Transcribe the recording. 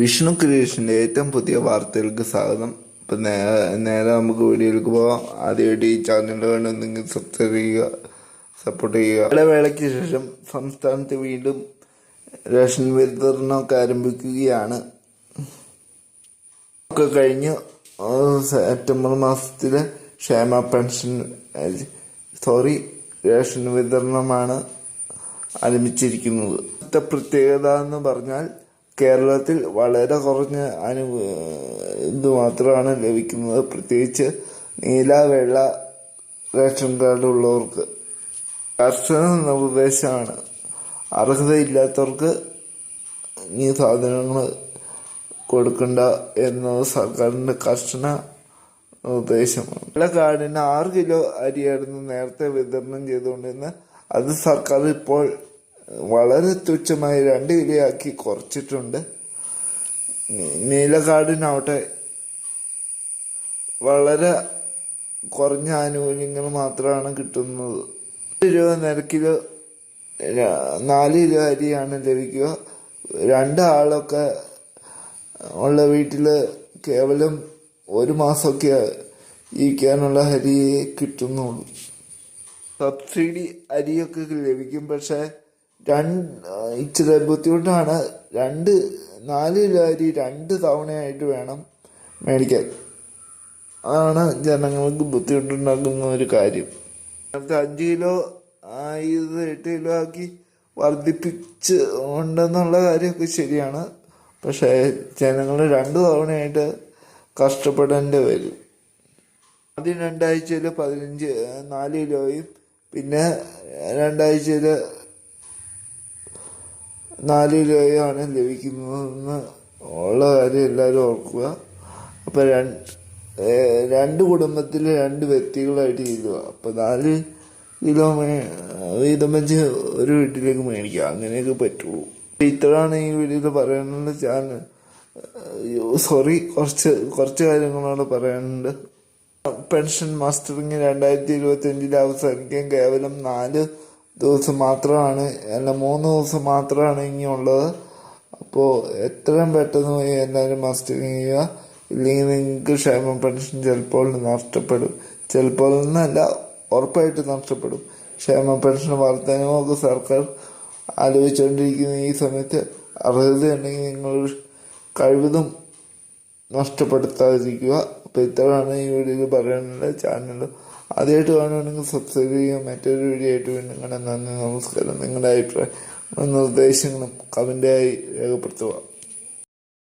വിഷ്ണു ക്രിയേഷന്റെ ഏറ്റവും പുതിയ വാർത്തകൾക്ക് സ്വാഗതം. ഇപ്പം നേരെ നേരെ നമുക്ക് വീഡിയോയിലേക്ക് പോകാം ആദ്യമായിട്ട് ഈ ചാനൽ വേണമെന്നെങ്കിൽ സബ്സ്ക്രൈബ് ചെയ്യുക സപ്പോർട്ട് ചെയ്യുക. ഇടവേളയ്ക്ക് ശേഷം സംസ്ഥാനത്ത് വീണ്ടും റേഷൻ വിതരണമൊക്കെ ആരംഭിക്കുകയാണ്. ഒക്കെ കഴിഞ്ഞ് സെപ്റ്റംബർ മാസത്തിലെ ക്ഷേമ പെൻഷൻ സോറി റേഷൻ വിതരണമാണ് ആരംഭിച്ചിരിക്കുന്നത്. പ്രത്യേകത എന്ന് പറഞ്ഞാൽ കേരളത്തിൽ വളരെ കുറഞ്ഞ അനു ഇത് മാത്രമാണ് ലഭിക്കുന്നത്. പ്രത്യേകിച്ച് നീല വെള്ള റേഷൻ കാർഡ് ഉള്ളവർക്ക്. കർശന നിർദ്ദേശമാണ്. അർഹതയില്ലാത്തവർക്ക് ഈ സാധനങ്ങൾ കൊടുക്കണ്ട എന്നത് സർക്കാരിന്റെ കർശന നിർദ്ദേശമാണ്. വെള്ള കാർഡിന് ആറ് കിലോ അരിയായിരുന്നു നേരത്തെ വിതരണം ചെയ്തുകൊണ്ടിരുന്നത്. അത് സർക്കാർ ഇപ്പോൾ വളരെ തുച്ഛമായി രണ്ട് കിലോ കുറച്ചിട്ടുണ്ട്. നീലകാടിനാവട്ടെ. വളരെ കുറഞ്ഞ ആനുകൂല്യങ്ങൾ മാത്രമാണ് കിട്ടുന്നത്. രൂപ നിരക്കിൽ നാല് കിലോ അരിയാണ് ലഭിക്കുക. രണ്ടാളൊക്കെ ഉള്ള വീട്ടിൽ കേവലം ഒരു മാസമൊക്കെ ജീവിക്കാനുള്ള അരിയെ കിട്ടുന്നുള്ളൂ. സബ്സിഡി അരിയൊക്കെ ലഭിക്കും പക്ഷെ ഇച്ചിരി ബുദ്ധിമുട്ടാണ്. രണ്ട് നാല് അരി രണ്ട് തവണയായിട്ട് വേണം മേടിക്കാൻ. അതാണ് ജനങ്ങൾക്ക് ബുദ്ധിമുട്ടുണ്ടാക്കുന്ന ഒരു കാര്യം. നേരത്തെ അഞ്ച് കിലോ ആയത് എട്ട് കിലോ ആക്കി വർദ്ധിപ്പിച്ച് ഉണ്ടെന്നുള്ള കാര്യമൊക്കെ ശരിയാണ്. പക്ഷേ ജനങ്ങൾ രണ്ട് തവണയായിട്ട് കഷ്ടപ്പെടേണ്ടി വരും. ആദ്യം രണ്ടാഴ്ചയിൽ പതിനഞ്ച് നാല് കിലോയും പിന്നെ രണ്ടാഴ്ചയിൽ നാല് രൂപയാണ് ലഭിക്കുന്നതെന്ന് ഉള്ള കാര്യം എല്ലാവരും ഓർക്കുക. അപ്പം രണ്ട് രണ്ട് കുടുംബത്തിൽ രണ്ട് വ്യക്തികളായിട്ട് ചെയ്യുക അപ്പം നാല് കിലോ മേ വീതം വെച്ച് ഒരു വീട്ടിലേക്ക് മേടിക്കുക അങ്ങനെയൊക്കെ പറ്റുള്ളൂ. ഇത്രയാണ് ഈ വീഡിയോയിൽ പറയാനുള്ള ചാനൽ സോറി കുറച്ച് കുറച്ച് കാര്യങ്ങളാണ് പറയാനുണ്ട്. പെൻഷൻ മാസ്റ്ററിങ് രണ്ടായിരത്തി ഇരുപത്തി അഞ്ചിൽ അവസാനിക്കാൻ കേവലം നാല് ദിവസം മാത്രമാണ് അല്ല മൂന്ന് ദിവസം മാത്രമാണ് ഇനിയുള്ളത്. അപ്പോൾ എത്രയും പെട്ടെന്ന് പോയി എല്ലാവരും മസ്റ്റിങ് ചെയ്യുക. ഇല്ലെങ്കിൽ നിങ്ങൾക്ക് ക്ഷേമ പെൻഷൻ ചിലപ്പോൾ നഷ്ടപ്പെടും. ചിലപ്പോൾ എന്നല്ല ഉറപ്പായിട്ട് നഷ്ടപ്പെടും. ക്ഷേമ പെൻഷൻ വർധനവുമൊക്കെ സർക്കാർ ആലോചിച്ചുകൊണ്ടിരിക്കുന്ന ഈ സമയത്ത് അർഹതയുണ്ടെങ്കിൽ നിങ്ങൾ കഴിവതും നഷ്ടപ്പെടുത്താതിരിക്കുക. അപ്പോൾ ഇത്രയാണ് ഈ വീഡിയോയിൽ പറയാനുള്ള ചാനൽ ആദ്യമായിട്ട് കാണുകയാണെങ്കിൽ സബ്സ്ക്രൈബ് ചെയ്യുക മറ്റൊരു വീഡിയോ ആയിട്ട് വീണ്ടും കാണാൻ നന്ദി നമസ്കാരം. നിങ്ങളുടെ അഭിപ്രായം നിർദ്ദേശങ്ങളും കമന്റായി രേഖപ്പെടുത്തുക.